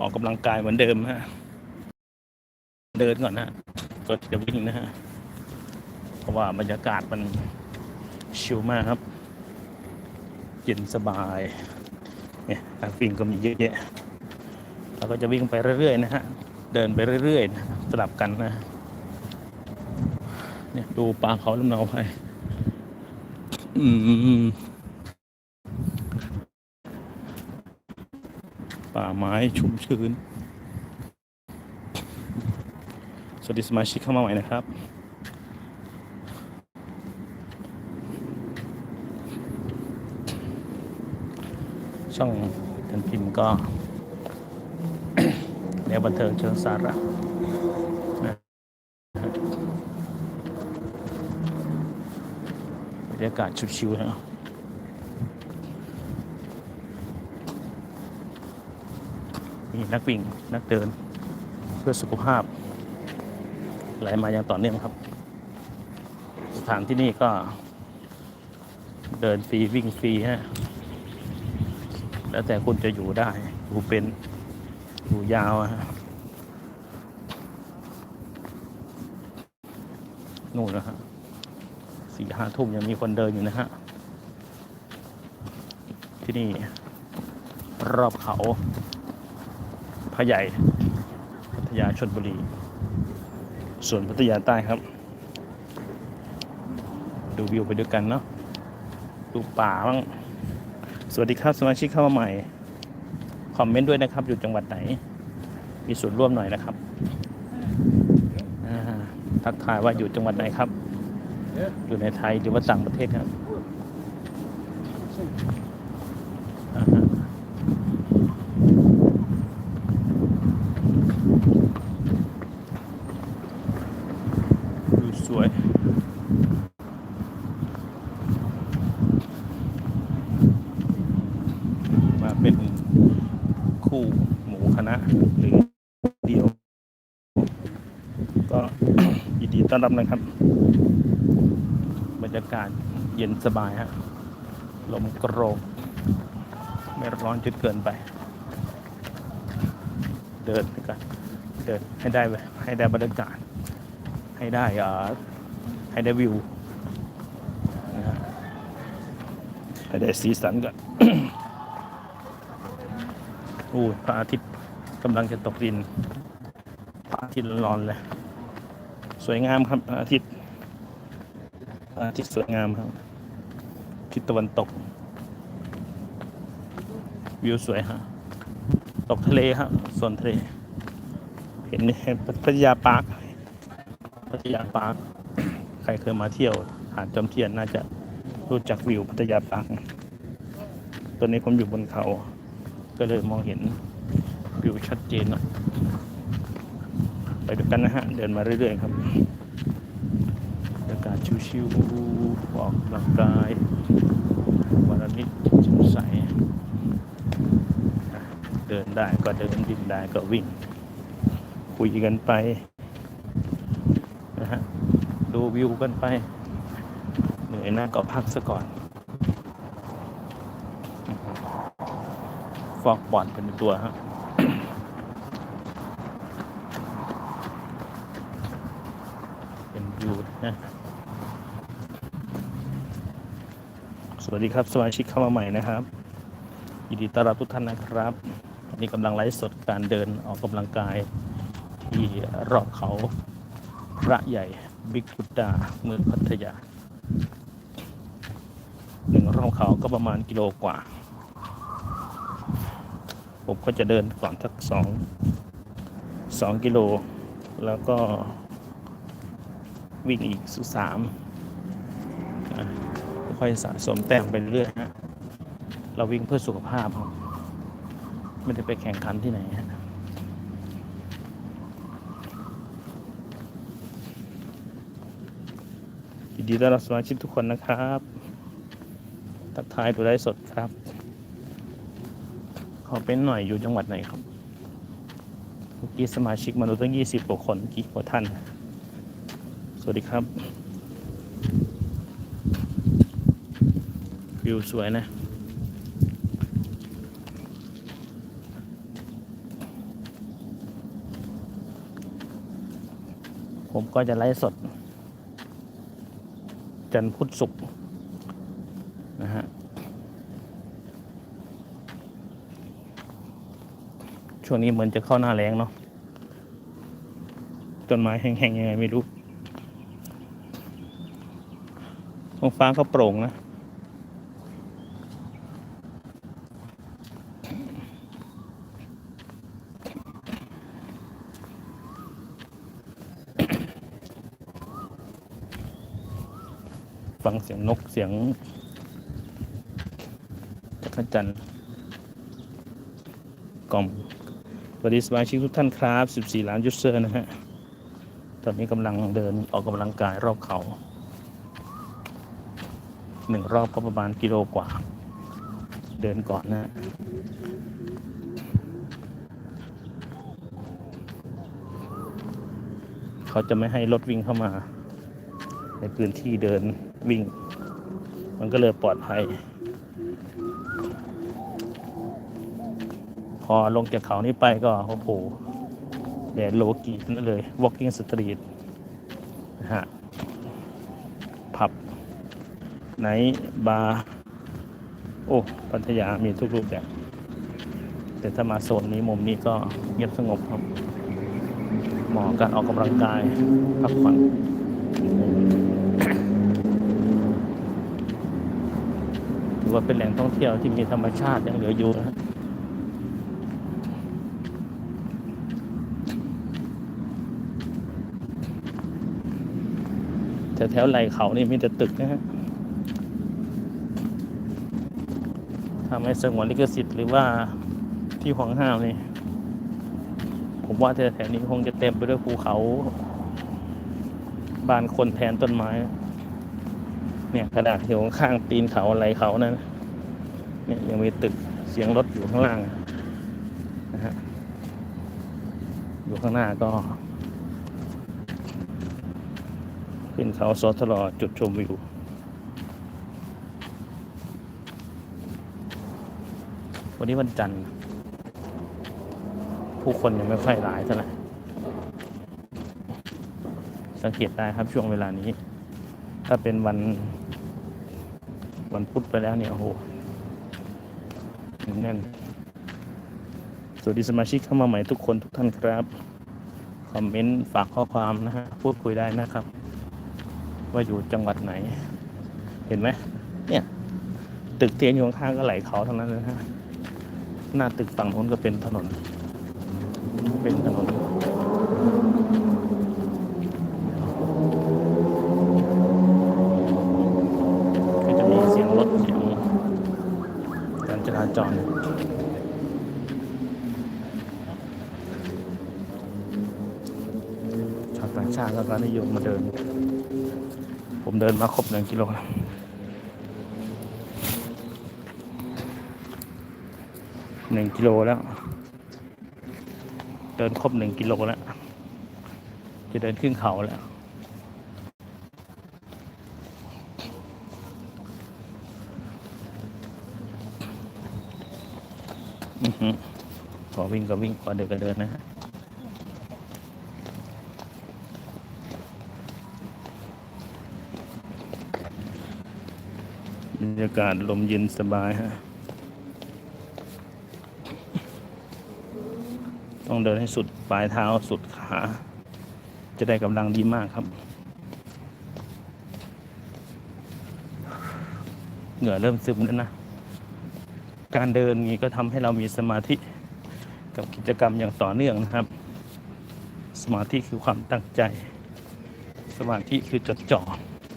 ออกกำลังกายเหมือนเดิมฮะ เดินก่อนนะฮะ ก็จะวิ่งนะฮะ เพราะว่าบรรยากาศมันชิลมากครับ เย็นสบาย เนี่ยทางวิ่งก็มีเยอะแยะเราก็จะวิ่งไปเรื่อยๆนะฮะ เดินไปเรื่อยๆนะสลับกันนะ เนี่ยดูป่าเขาลำเนาไปอืม ป่าไม้ชุ่มชื้น สวัสดีสมาชิกเข้ามาใหม่นะครับ ช่องกันพิมพ์ก็แนวบันเทิงเชิงสาระนะบรรยากาศชิวๆนะ มีนักวิ่งนักเดิน เพื่อสุขภาพ ไหลมาอย่างต่อเนื่องครับ สถานที่นี่ก็ เดินฟรีวิ่งฟรีฮะแล้วแต่คุณจะอยู่ได้อยู่เป็นอยู่ยาวฮะนู่นนะฮะสี่ห้าทุ่มยังมีคนเดินอยู่นะฮะ ที่นี่ รอบเขา พระใหญ่พัทยาชนบุรี ส่วนพัทยาใต้ครับ ดูวิวไปด้วยกันเนาะดูป่าบ้างสวัสดีครับสมาชิกเข้ามาใหม่ คอมเมนต์ด้วยนะครับ อยู่จังหวัดไหน มีส่วนร่วมหน่อยนะครับทักทายว่าอยู่จังหวัดไหนครับ อยู่ในไทยหรือว่าต่างประเทศครับอ่าฮะดูสวย มาเป็นคู่หมูคณะหรือเดียว ก็ ยินดีต้ อนรับนะครับ บรรยากาศเย็นสบายฮะลมกระโรกไม่ร้อนจนเกินไป เดินกันเดินให้ได้ให้ได้บรรยากาศ ให้ได้อ่อให้ได้วิวให้ได้สีสันก่อนโอ้พระอาทิตย์กำลังจะตกดินพระอาทิตย์ร้อนเลย สวยงามครับอาทิตย์อาทิตย์สวยงามครับทิศตะวันตก วิวสวยฮะตกทะเลครับส่วนทะเล เห็นเห็นพัทยาปาร์คพัทยาปาร์คใครเคยมาเที่ยวหาดจอมเทียนน่าจะรู้จักวิวพัทยาปาร์คตอนนี้ผมอยู่บนเขา ก็เลยมองเห็นวิวชัดเจนน่อย ไปด้วยกันนะฮะ เดินมาเรื่อยๆครับบรรยากาศชิวๆออกกำลังกายวันละนิดสงสัยเดินได้ก็เดินวิ่งได้ก็วิ่ง คุยกันไปนะฮะดูวิวกันไป เหนื่อยหน้าก็พักซะก่อนฟอกบอลเป็นตัวฮะ เป็นวิว นะสวัสดีครับ สมาชิกเข้ามาใหม่นะครับยินดีต้อนรับทุกท่านนะครับวันนี้กำลังไลฟ์สดการเดินออกกำลังกาย ที่รอบเขาพระใหญ่บิ๊กบุดดาเมืองพัทยาหนึ่งรอบเขาก็ประมาณกิโลกว่า ผมก็จะเดินก่อนสักสองสองกิโล แล้วก็ วิ่งอีกสุดสามค่อยสะสมแต้มไปเรื่อยฮะเราวิ่งเพื่อสุขภาพครับไม่ได้ไปแข่งขันที่ไหนฮะยินดีต้อนรับสมาชิกทุกคนนะครับ ทักทายดูได้สดครับ ขอเป็นหน่อยอยู่จังหวัดไหนครับเมื่อกี้สมาชิกมนุษย์ตั้งยี่สิบกว่าคนกี่กว่าท่าน วัสดีครับ วิวสวยนะผมก็จะไล่สด จันพุทธสุขนะฮะ ช่วงนี้เหมือนจะเข้าหน้าแรงเนาะต้นไม้แห้งๆยังไงไม่รู้ ท้องฟ้าก็โปร่งนะฟังเสียงนกเสียงจักรจันทร์กล่อมสวัสดีสมาชิกทุกท่านครับ 14 ล้านยูเซอร์นะฮะ ตอนนี้กำลังเดินออกกำลังกายรอบเขา หนึ่งรอบก็ประมาณกิโลกว่า เดินก่อนนะ เขาจะไม่ให้รถวิ่งเข้ามา ในพื้นที่เดินวิ่ง มันก็เลยปลอดภัย พอลงจากเขานี้ไปก็โอ้โหแดดโลกีนั่นเลย walking street นะฮะ ผับ ไหนบาร์โอ้พัทยามีทุกรูปแบบ แต่ถ้ามาโซนนี้มุมนี้ก็เงียบสงบครับเหมาะการออกกำลังกายพักผ่อนถือว่าเป็นแหล่งท่องเที่ยวที่มีธรรมชาติยังเหลืออยู่นะแถวไหลเขานี่มีแต่ตึกนะฮะ ถ้าไม่สงวนลิขสิทธิ์หรือว่าที่ห่วงห้ามนี่ผมว่าแถวนี้คงจะเต็มไปด้วยภูเขา บ้านคนแทนต้นไม้ เนี่ยขนาดอยู่ข้างๆตีนเขาอะไรเขานะเนี่ยยังมีตึกเสียงรถอยู่ข้างล่างนะฮะอยู่ข้างหน้าก็เป็นเขาสอทลอจุดชมวิว วันนี้วันจันทร์ ผู้คนยังไม่ค่อยหลายเท่าไหร่สังเกตได้ครับช่วงเวลานี้ ถ้าเป็นวัน วันพุธไปแล้วเนี่ยโอ้โหแน่นสวัสดีสมาชิกเข้ามาใหม่ทุกคนทุกท่านครับ คอมเมนต์ฝากข้อความนะฮะพูดคุยได้นะครับ ว่าอยู่จังหวัดไหน เห็นไหมเนี่ย ตึกเตียนอยู่ข้างๆก็ไหลเขาทั้งนั้นเลยฮะ หน้าตึกฝั่งโน้นก็เป็นถนน เป็นถนนก็จะมีเสียงรถเสียงการจราจรชาวต่างชาติก็นิยมมาเดิน ผมเดินมาครบหนึ่งกิโลแล้ว หนึ่งกิโลแล้ว เดินครบหนึ่งกิโลแล้ว จะเดินขึ้นเขาแล้วอือหือขอวิ่งก็วิ่ง ขอเดินก็เดินนะฮะบรรยากาศลมเย็นสบายฮะ ต้องเดินให้สุดปลายเท้าสุดขา จะได้กำลังดีมากครับ เหงื่อเริ่มซึมแล้วนะ การเดินนี้ก็ทำให้เรามีสมาธิกับกิจกรรมอย่างต่อเนื่องนะครับ สมาธิคือความตั้งใจ สมาธิคือจดจ่อ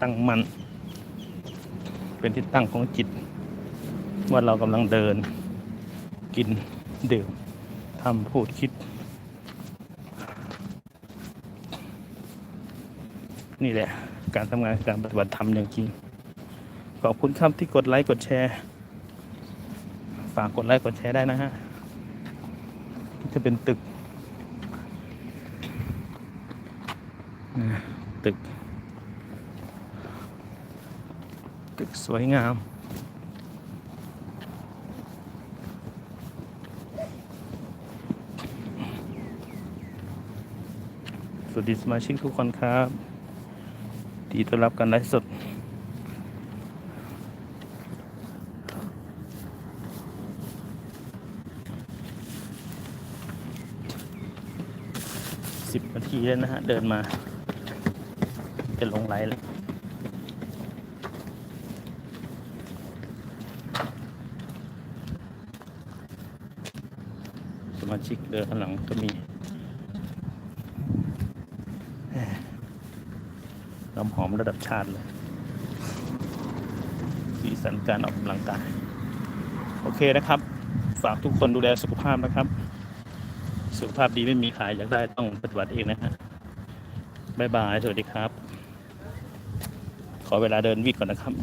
ตั้งมัน่นเป็นที่ตั้งของจิต ว่าเรากำลังเดินกินดื่ม ทำพูดคิด นี่แหละ การทำงานการปฏิบัติธรรมอย่างจริง ขอบคุณครับที่กดไลค์กดแชร์ ฝากกดไลค์กดแชร์ได้นะฮะจะเป็นตึกนะตึก ตึกสวยงาม สวัสดีสมาชิกทุกคนครับ ดีต้อนรับการไลฟ์สด สิบนาทีแล้วนะฮะ เดินมา จะลงไลฟ์แล้วสมาชิกเดินข้างหลังก็มีแหม่น้ำ หอมระดับชาติเลยสีสันการออกกำลังกายโอเคนะครับ ฝากทุกคนดูแลสุขภาพนะครับ สุขภาพดีไม่มีขายอยากได้ต้องปฏิบัติเองนะฮะบายบาย สวัสดีครับ ขอเวลาเดินวิ่งก่อนนะครับ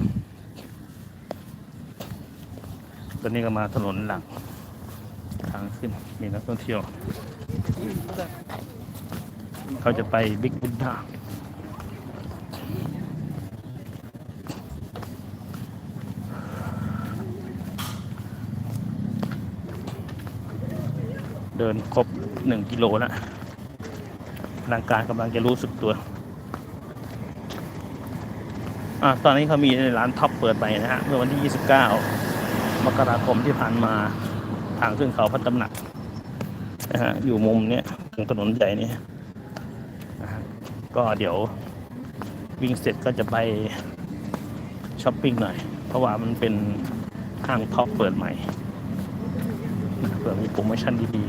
ตอนนี้ก็มาถนนหลักทางขึ้น มีนักท่องเที่ยว เขาจะไปบิ๊กบุ d ดา เดินครบหนึ่งกิโลแล้วร่างกายกำลังจะรู้สึกตัว อะตอนนี้เขามีร้านท็อปเปิดไปนะฮะ เมื่อวันที่ 29 มกราคมที่ผ่านมาทางขึ้นเขาพัฒตำหนักนะฮะ อยู่มุมเนี้ยตรงถนนใหญ่เนี่ยนะฮะก็เดี๋ยววิ่งเสร็จก็จะไปช้อปปิ้งหน่อย เพราะว่ามันเป็นห้างท็อปเปิดใหม่ เผื่อมีโปรโมชั่นดี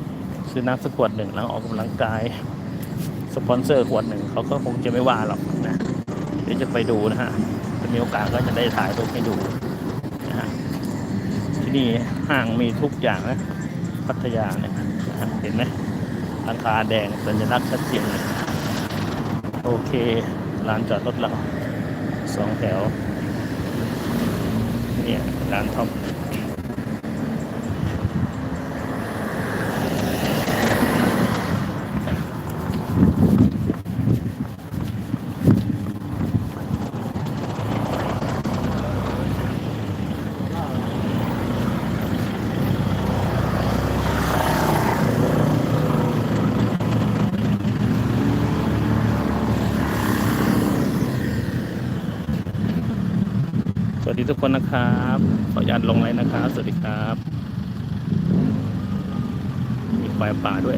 ๆ ซื้อน้ำสักขวดหนึ่งแล้วออกกำลังกาย สปอนเซอร์ขวดหนึ่งเขาก็คงจะไม่ว่าหรอกนะ เดี๋ยวจะไปดูนะฮะถ้ามีโอกาสก็จะได้ถ่ายรูปให้ดูนะฮะที่นี่ห้างมีทุกอย่างนะ พัทยาเนี่ยเห็นไหมราคาแดงสัญลักษณ์ชัดเจนเลยโอเคลานจอดรถเราสองแถว เนี่ยร้านทอป ดีทุกคนนะครับ ขออนุญาตลงเลยนะครับ สวัสดีครับ มีควายป่าด้วย